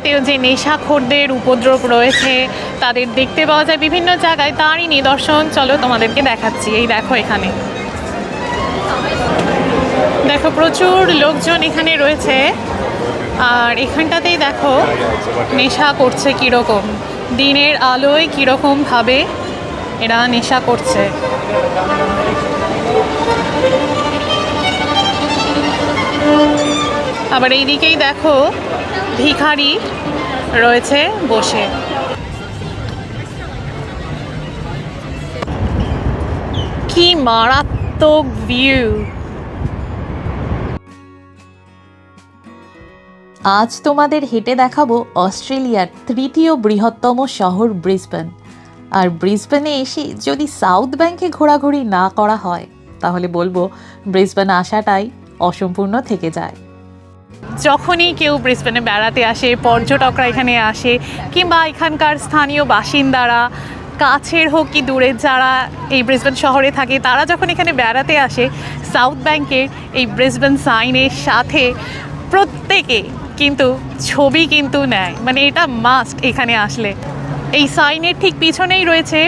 অস্ট্রেলিয়াতেও যে নেশাখোরদের উপদ্রব রয়েছে, তাদের দেখতে পাওয়া যায় বিভিন্ন জায়গায় তারই নিদর্শন। চলো তোমাদেরকে দেখাচ্ছি, এই দেখো এখানে। দেখো, প্রচুর লোকজন এখানে রয়েছে। আর এখানটাতেই দেখো, নেশা করছে কীরকম। দিনের আলোয় কীরকমভাবে এরা নেশা করছে। আবার এই দিকেই দেখো ভিখারি রয়েছে বসে। কি মারাত্মক ভিউ আজ তোমাদের হেঁটে দেখাবো অস্ট্রেলিয়ার তৃতীয় বৃহত্তম শহর ব্রিসবেন। আর ব্রিসবেনে এসে যদি সাউথ ব্যাংকে ঘোরাঘুরি না করা হয়, তাহলে বলব ব্রিসবেন আসাটাই অসম্পূর্ণ থেকে যায়। যখনই কেউ ব্রিসবেনে বেড়াতে আসে, পর্যটকরা এখানে আসে, কিংবা এখানকার স্থানীয় বাসিন্দারা, কাছের হোক কি দূরের যারা এই ব্রিসবেন শহরে থাকে, তারা যখন এখানে বেড়াতে আসে, সাউথ ব্যাংকের এই ব্রিসবেন সাইনের সাথে প্রত্যেকে কিন্তু ছবি কিন্তু নেয়। মানে এটা মাস্ট এখানে আসলে। এই সাইনের ঠিক পিছনেই রয়েছে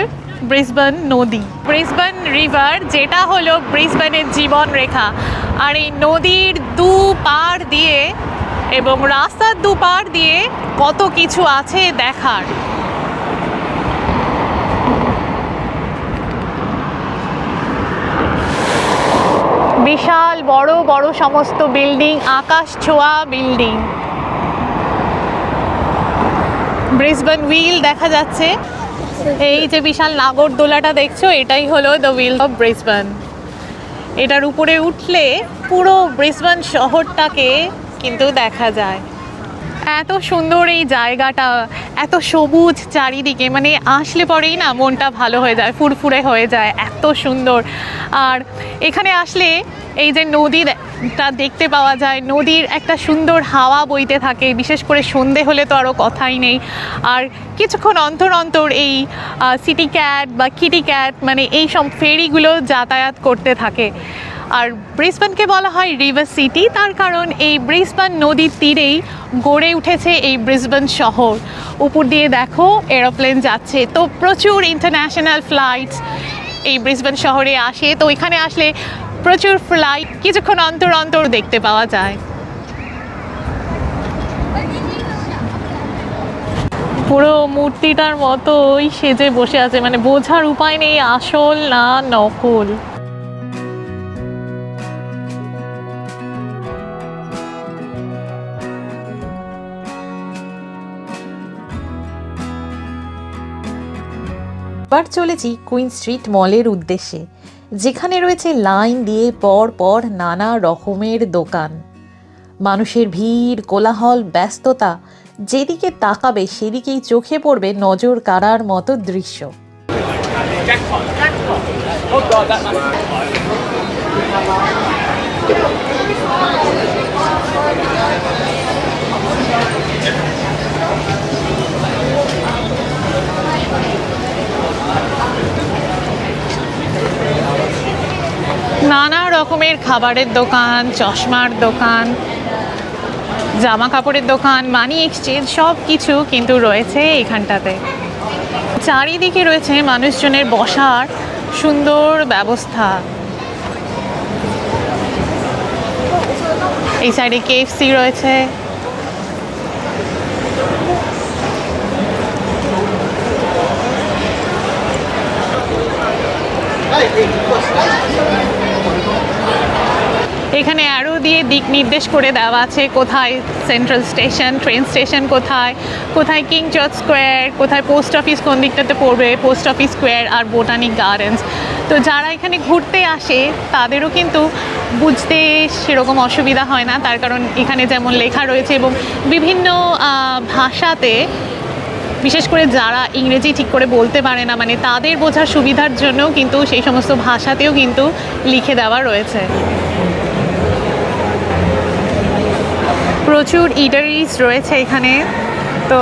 ব্রিসবেন নদী। ব্রিসবেন রিভার, যেটা হলো ব্রিসবেনের জীবন রেখা। আর এই নদীর দু পার দিয়ে এবং রাস্তার দু পার দিয়ে কত কিছু আছে দেখার। বিশাল, বড় বড় সমস্ত বিল্ডিং, আকাশ ছোঁয়া বিল্ডিং। ব্রিসবেন হুইল দেখা যাচ্ছে। এই যে বিশাল নাগরদোলাটা দেখছ, এটাই হলো দ্য হুইল অফ ব্রিসবেন এটার উপরে উঠলে পুরো ব্রিসবেন শহরটাকে কিন্তু দেখা যায়। এত সুন্দর এই জায়গাটা, এত সবুজ চারিদিকে মানে আসলে পরেই না মনটা ভালো হয়ে যায়, ফুরফুরে হয়ে যায়, এত সুন্দর। আর এখানে আসলে এই যে নদীটা দেখতে পাওয়া যায়, নদীর একটা সুন্দর হাওয়া বইতে থাকে, বিশেষ করে সন্ধে হলে তো আরও কথাই নেই। আর কিছুক্ষণ অন্তর অন্তর এই সিটি ক্যাট বা কিটি ক্যাট মানে এই সব ফেরিগুলো যাতায়াত করতে থাকে। আর ব্রিসবেনকে বলা হয় রিভার সিটি তার কারণ এই ব্রিসবান নদীর তীরেই গড়ে উঠেছে এই ব্রিসবেন শহর। উপর দিয়ে দেখো এরোপ্লেন যাচ্ছে। তো প্রচুর ইন্টারন্যাশনাল ফ্লাইটস এই ব্রিসবান শহরে আসে। তো এখানে আসলে প্রচুর ফ্লাইট কিছুক্ষণ অন্তর অন্তর দেখতে পাওয়া যায়। পুরো মূর্তিটার মতোই সেজে বসে আছে মানে বোঝার উপায় নেই, আসল না নকল। এবার চলেছি কুইন স্ট্রিট মলের উদ্দেশ্যে। যেখানে রয়েছে লাইন দিয়ে পর পর নানা রকমের দোকান। মানুষের ভিড়, কোলাহল, ব্যস্ততা, যেদিকে তাকাবে সেদিকেই চোখে পড়বে নজর কাড়ার মতো দৃশ্য। নানা রকমের খাবারের দোকান, চশমার দোকান জামা কাপড়ের দোকান মানি এক্সচেঞ্জ সব কিছু কিন্তু রয়েছে এখানটাতে চারিদিকে রয়েছে মানুষজনের বসার সুন্দর ব্যবস্থা। এই সাইডে কেএফসি রয়েছে। এখানে অ্যারো দিয়ে দিক নির্দেশ করে দেওয়া আছে, কোথায় সেন্ট্রাল স্টেশন ট্রেন স্টেশন কোথায় কোথায় কিং চর্চ স্কোয়ার কোথায় পোস্ট অফিস কোন দিকটাতে পড়বে পোস্ট অফিস স্কোয়ার আর বোটানিক গার্ডেন্স তো যারা এখানে ঘুরতে আসে, তাদেরও কিন্তু বুঝতে সেরকম অসুবিধা হয় না। তার কারণ এখানে যেমন লেখা রয়েছে এবং বিভিন্ন ভাষাতে, বিশেষ করে যারা ইংরেজি ঠিক করে বলতে পারে না মানে তাদের বোঝার সুবিধার জন্যও কিন্তু সেই সমস্ত ভাষাতেও কিন্তু লিখে দেওয়া রয়েছে। প্রচুর ইটারিস রয়েছে এখানে। তো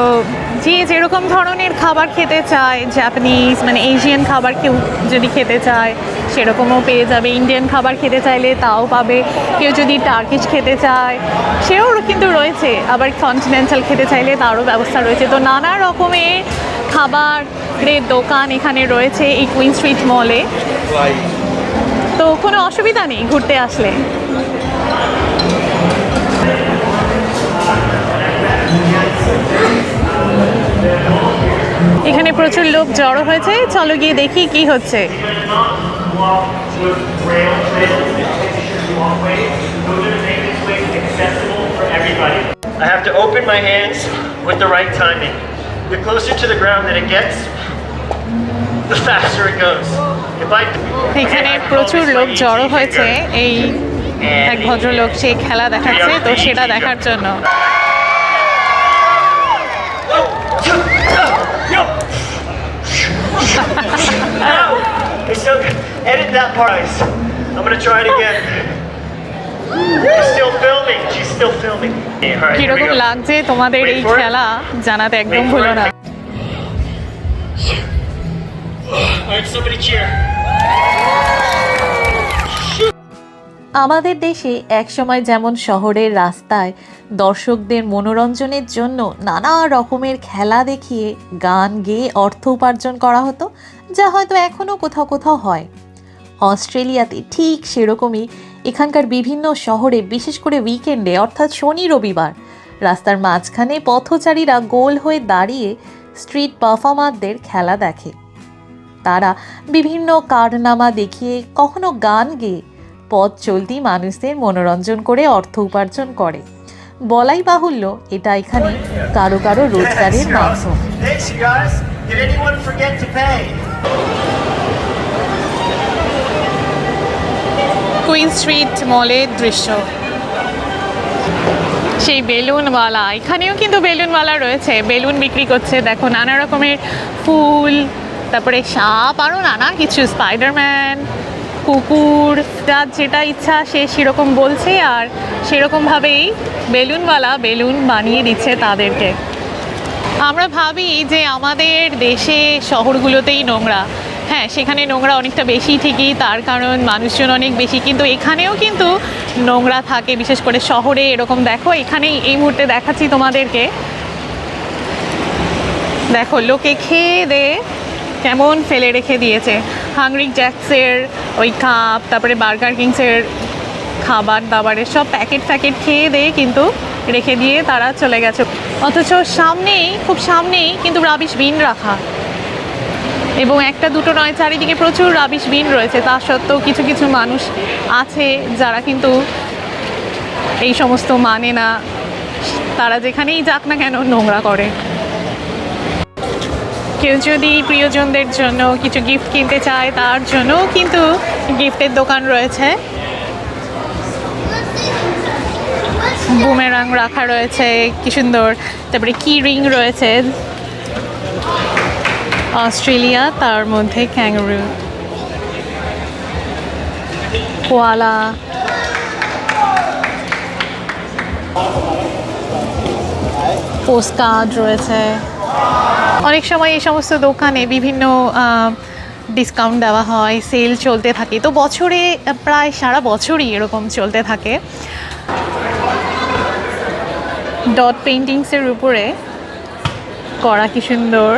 যে যেরকম ধরনের খাবার খেতে চায় জাপানিজ মানে এশিয়ান খাবার কেউ যদি খেতে চায়, সেরকমও পেয়ে যাবে। ইন্ডিয়ান খাবার খেতে চাইলে তাও পাবে। কেউ যদি টার্কিশ খেতে চায়, সেও কিন্তু রয়েছে। আবার কন্টিনেন্টাল খেতে চাইলে তারও ব্যবস্থা রয়েছে। তো নানা রকমের খাবারের দোকান এখানে রয়েছে এই কুইন স্ট্রিট মলে তো কোনো অসুবিধা নেই ঘুরতে আসলে। লোক জড়ো হয়েছে চলো গিয়ে দেখি কি হচ্ছে I have to open my hands with the right timing. The closer to the ground that it gets, the faster it goes. If I এখানে প্রচুর লোক জড়ো হয়েছে এই এক ভদ্রলোক সে খেলা দেখাচ্ছে তো সেটা দেখার জন্য It's so good. Edit that part. guys. I'm gonna try it again. She's still filming. She's still filming. Okay, all right, here we কিরকম go. লাগছে তোমাদের এই Wait for it. খেলা জানাতে একদম Wait for ভুলো it. না All right, somebody cheer. আমাদের দেশে একসময় যেমন শহরের রাস্তায় দর্শকদের মনোরঞ্জনের জন্য নানা রকমের খেলা দেখিয়ে গান গেয়ে অর্থ উপার্জন করা হতো, যা হয়তো এখনও কোথাও কোথাও হয়। অস্ট্রেলিয়াতে ঠিক সেরকমই এখানকার বিভিন্ন শহরে বিশেষ করে উইকেন্ডে, অর্থাৎ শনি রবিবার, রাস্তার মাঝখানে পথচারীরা গোল হয়ে দাঁড়িয়ে স্ট্রিট পারফর্মারদের খেলা দেখে। তারা বিভিন্ন কারনামা দেখিয়ে কখনো গান গেয়ে পথ চলতি মানুষদের মনোরঞ্জন করে অর্থ উপার্জন করে। বলাই বাহুল্য এটা এখানে কারও কারও রোজগারের মাধ্যম? কুইন স্ট্রিট মলের দৃশ্য। সেই বেলুনওয়ালা এখানেও কিন্তু বেলুনওয়ালা রয়েছে। বেলুন বিক্রি করছে দেখো নানা রকমের ফুল তারপরে সাপ আরও নানা কিছু স্পাইডারম্যান কুকুর, যার যেটা ইচ্ছা সে সেরকম বলছে আর সেরকমভাবেই বেলুনওয়ালা বেলুন বানিয়ে দিচ্ছে তাদেরকে। আমরা ভাবি যে আমাদের দেশে শহরগুলোতেই নোংরা। হ্যাঁ সেখানে নোংরা অনেকটা বেশি ঠিকই, তার কারণ মানুষজন অনেক বেশি, কিন্তু এখানেও কিন্তু নোংরা থাকে, বিশেষ করে শহরে এরকম। দেখো, এখানেই এই মুহূর্তে দেখাচ্ছি তোমাদেরকে। দেখো, লোকে খেয়ে দে কেমন ফেলে রেখে দিয়েছে? হাংরিক জ্যাক্সের ওই কাপ তারপরে বার্গার কিংসের খাবার দাবারের সব প্যাকেট ফ্যাকেট খেয়ে দিয়ে কিন্তু রেখে দিয়ে তারা চলে গেছে। অথচ সামনেই, খুব সামনেই কিন্তু রাবিশ বিন রাখা। এবং একটা দুটো নয়, চারিদিকে প্রচুর রাবিশ বিন রয়েছে। তা সত্ত্বেও কিছু কিছু মানুষ আছে যারা কিন্তু এই সমস্ত মানে না। তারা যেখানেই যাক না কেন নোংরা করে। কেউ যদি প্রিয়জনদের জন্য কিছু গিফট কিনতে চায়, তার জন্য কিন্তু গিফটের দোকান রয়েছে। বুমেরাং রাখা রয়েছে, কি সুন্দর। তারপরে কি রিং রয়েছে। অস্ট্রেলিয়া, তার মধ্যে ক্যাঙ্গারু কোয়ালা পোস্টকার্ড রয়েছে। অনেক সময় এই সমস্ত দোকানে বিভিন্ন ডিসকাউন্ট দেওয়া হয় সেল চলতে থাকে। তো বছরে প্রায় সারা বছরই এরকম চলতে থাকে। ডট পেন্টিংসের উপরে করা কি সুন্দর।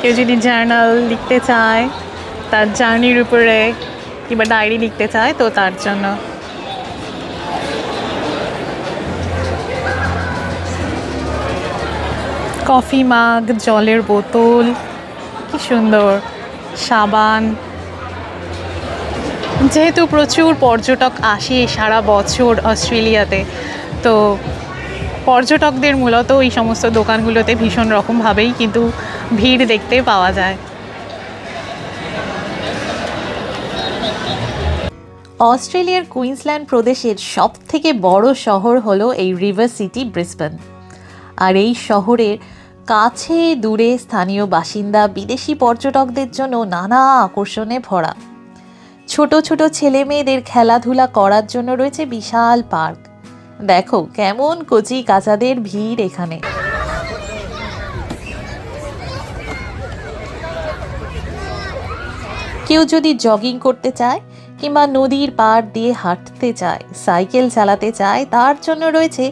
কেউ যদি জার্নাল লিখতে চায়, তার জার্নির উপরে কিংবা ডায়েরি লিখতে চায়, তো তার জন্য কফি মাগ, জলের বোতল, কি সুন্দর, সাবান। যেহেতু প্রচুর পর্যটক আসে সারা বছর অস্ট্রেলিয়াতে, তো পর্যটকদের মূলত এই সমস্ত দোকানগুলোতে ভীষণ রকমভাবেই কিন্তু ভিড় দেখতে পাওয়া যায়। অস্ট্রেলিয়ার কুইন্সল্যান্ড প্রদেশের সব থেকে বড় শহর হলো এই রিভার সিটি ব্রিসবেন। আর এই শহরের কাছে দূরে স্থানীয় বাসিন্দা বিদেশি পর্যটকদের জন্য নানা আকর্ষণে ভরা। ছোট ছোট ছেলে মেয়েদের খেলাধুলা করার জন্য রয়েছে বিশাল পার্ক। দেখো কেমন কচি কাচাদের ভিড় এখানে। কেউ যদি জগিং করতে চায় কিংবা নদীর পাড় দিয়ে হাঁটতে চায়, সাইকেল চালাতে চায়, তার জন্য রয়েছে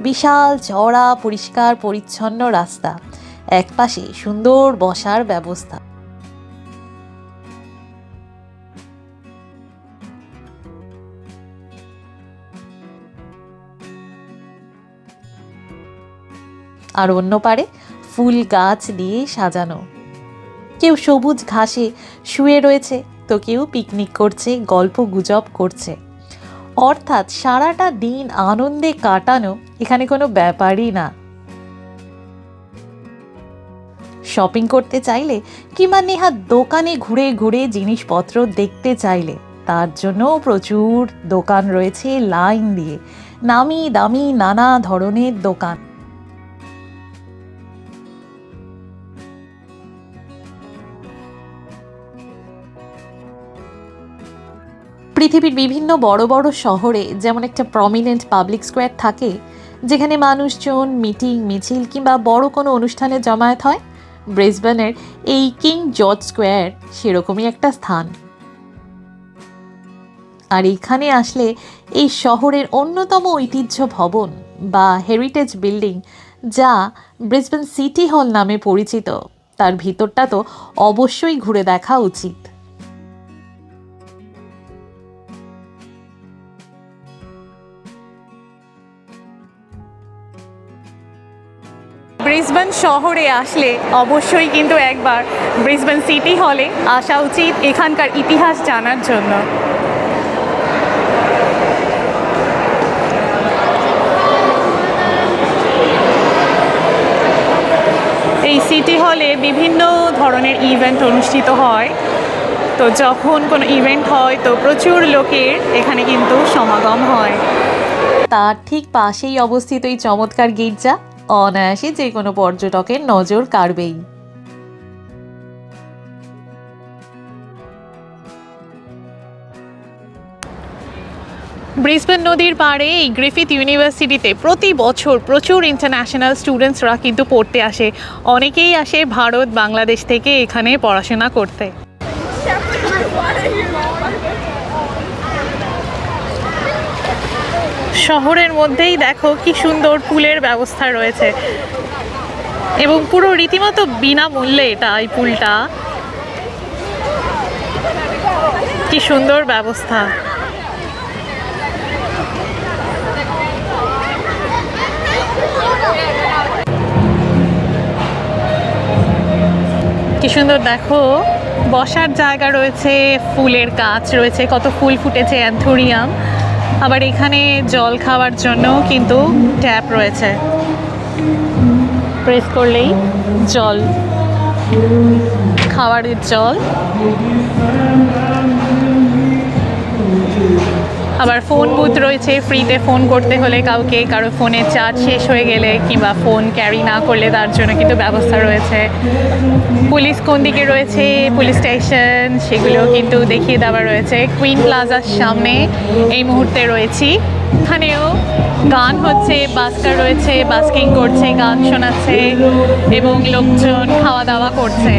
বিশাল চড়া পরিষ্কার, পরিচ্ছন্ন রাস্তা। একপাশে সুন্দর বসার ব্যবস্থা। আর অন্য পারে ফুল গাছ দিয়ে সাজানো। কেউ সবুজ ঘাসে শুয়ে রয়েছে, তো কেউ পিকনিক করছে, গল্প গুজব করছে। অর্থাৎ সারাটা দিন আনন্দে কাটানো এখানে কোনো ব্যাপারই না। শপিং করতে চাইলে কিংবা নেহাত দোকানে ঘুরে ঘুরে জিনিসপত্র দেখতে চাইলে, তার জন্য প্রচুর দোকান রয়েছে লাইন দিয়ে। নামি দামি নানা ধরনের দোকান। পৃথিবীর বিভিন্ন বড় বড় শহরে যেমন একটা প্রমিনেন্ট পাবলিক স্কোয়ার থাকে, যেখানে মানুষজন মিটিং মিছিল কিংবা বড় কোনো অনুষ্ঠানে জমায়েত হয়, ব্রিসবেনের এই কিং জর্জ স্কোয়ার সেরকমই একটা স্থান। আর এখানে আসলে এই শহরের অন্যতম ঐতিহ্য ভবন বা হেরিটেজ বিল্ডিং যা ব্রিসবেন সিটি হল নামে পরিচিত, তার ভিতরটা তো অবশ্যই ঘুরে দেখা উচিত। ব্রিসবেন শহরে আসলে অবশ্যই কিন্তু একবার ব্রিসবেন সিটি হলে আসা উচিত এখানকার ইতিহাস জানার জন্য। এই সিটি হলে বিভিন্ন ধরনের ইভেন্ট অনুষ্ঠিত হয়। তো যখন কোনো ইভেন্ট হয়, তো প্রচুর লোকের এখানে কিন্তু সমাগম হয়। তার ঠিক পাশেই অবস্থিত এই চমৎকার গির্জা। অনায়াসে যে কোনো পর্যটকের নজর কাড়বেই। ব্রিসবেন নদীর পাড়ে এই গ্রিফিথ ইউনিভার্সিটিতে প্রতি বছর প্রচুর ইন্টারন্যাশনাল স্টুডেন্টসরা কিন্তু পড়তে আসে। অনেকেই আসে ভারত, বাংলাদেশ থেকে এখানে পড়াশোনা করতে। শহরের মধ্যেই দেখো কি সুন্দর পুলের ব্যবস্থা রয়েছে। এবং পুরো রীতিমতো বিনামূল্যে এটা এই পুলটা। কি সুন্দর ব্যবস্থা। কি সুন্দর দেখো, বসার জায়গা রয়েছে, ফুলের গাছ রয়েছে, কত ফুল ফুটেছে, অ্যান্থোরিয়াম। আবার এখানে জল খাওয়ার জন্য কিন্তু ট্যাপ রয়েছে। প্রেস করলেই জল খাওয়ারের জল। আবার ফোন বুথ রয়েছে ফ্রিতে ফোন করতে হলে কাউকে কারও ফোনের চার্জ শেষ হয়ে গেলে কিংবা ফোন ক্যারি না করলে তার জন্য কিন্তু ব্যবস্থা রয়েছে। পুলিশ কোন দিকে রয়েছে? পুলিশ স্টেশন সেগুলো কিন্তু দেখিয়ে দেওয়া রয়েছে। কুইন প্লাজার সামনে এই মুহূর্তে রয়েছি। এখানেও গান হচ্ছে, বাস্কার রয়েছে বাস্কিং করছে, গান শোনাচ্ছে এবং লোকজন খাওয়া দাওয়া করছে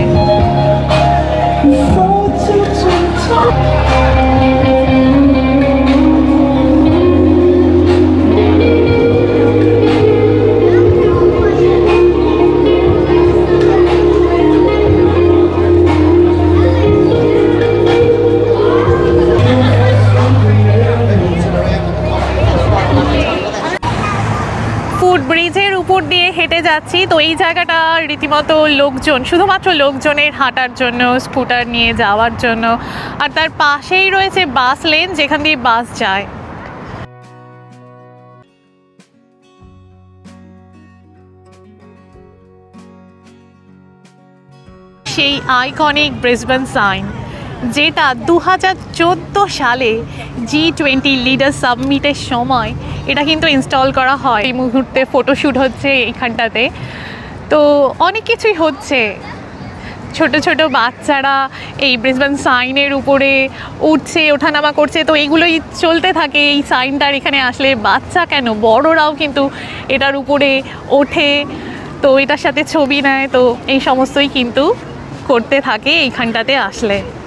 হেঁটে যাচ্ছি। তো এই জায়গাটা রীতিমতো লোকজন, শুধুমাত্র লোকজনের হাঁটার জন্য, স্কুটার নিয়ে যাওয়ার জন্য, আর তার পাশেই রয়েছে বাস লেন, যেখান দিয়ে বাস যায়। সেই আইকনিক ব্রিসবেন সাইন যেটা দু হাজার চোদ্দ সালে জি টোয়েন্টি লিডার সাবমিটের সময় এটা কিন্তু ইনস্টল করা হয়। এই মুহূর্তে ফটোশ্যুট হচ্ছে এইখানটাতে। তো অনেক কিছুই হচ্ছে। ছোট ছোট বাচ্চারা এই ব্রিসবেন সাইনের উপরে উঠছে, ওঠানামা করছে। তো এগুলোই চলতে থাকে। এই সাইনটার এখানে আসলে বাচ্চা কেন? বড়রাও কিন্তু এটার উপরে ওঠে। তো এটার সাথে ছবি নেয়। তো এই সমস্তই কিন্তু করতে থাকে এইখানটাতে আসলে।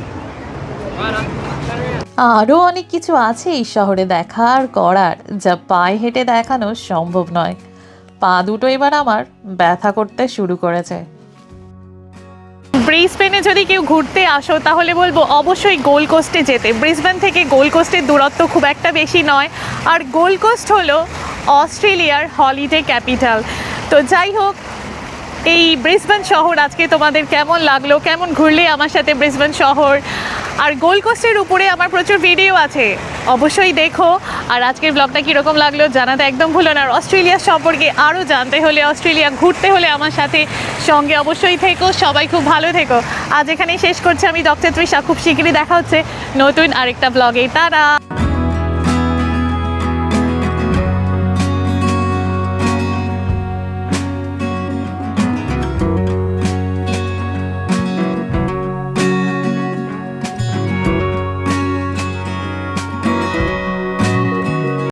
আরও অনেক কিছু আছে এই শহরে দেখার করার, যা পায়ে হেঁটে দেখানো সম্ভব নয়। পা দুটো এবার আমার ব্যথা করতে শুরু করেছে। ব্রিসবেনে যদি কেউ ঘুরতে আসো, তাহলে বলব অবশ্যই গোল কোস্টে যেতে। ব্রিসবেন থেকে গোল কোস্টের দূরত্ব খুব একটা বেশি নয়। আর গোল কোস্ট হলো অস্ট্রেলিয়ার হলিডে ক্যাপিটাল। তো যাই হোক এই ব্রিসবেন শহর আজকে তোমাদের কেমন লাগল? কেমন ঘুরলে আমার সাথে ব্রিসবেন শহর? আর গোল কোস্টের উপরে আমার প্রচুর ভিডিও আছে। অবশ্যই দেখো। আর আজকের ব্লগটা কীরকম লাগল জানাতে একদম ভুলো না। আর অস্ট্রেলিয়া সম্পর্কে আরও জানতে হলে, অস্ট্রেলিয়া ঘুরতে হলে আমার সাথে সঙ্গে অবশ্যই থেকো। সবাই খুব ভালো থেকো। আজ এখানেই শেষ করছি আমি ডক্টর তৃষা। খুব শীঘ্রই দেখা হচ্ছে নতুন আরেকটা ব্লগে তারা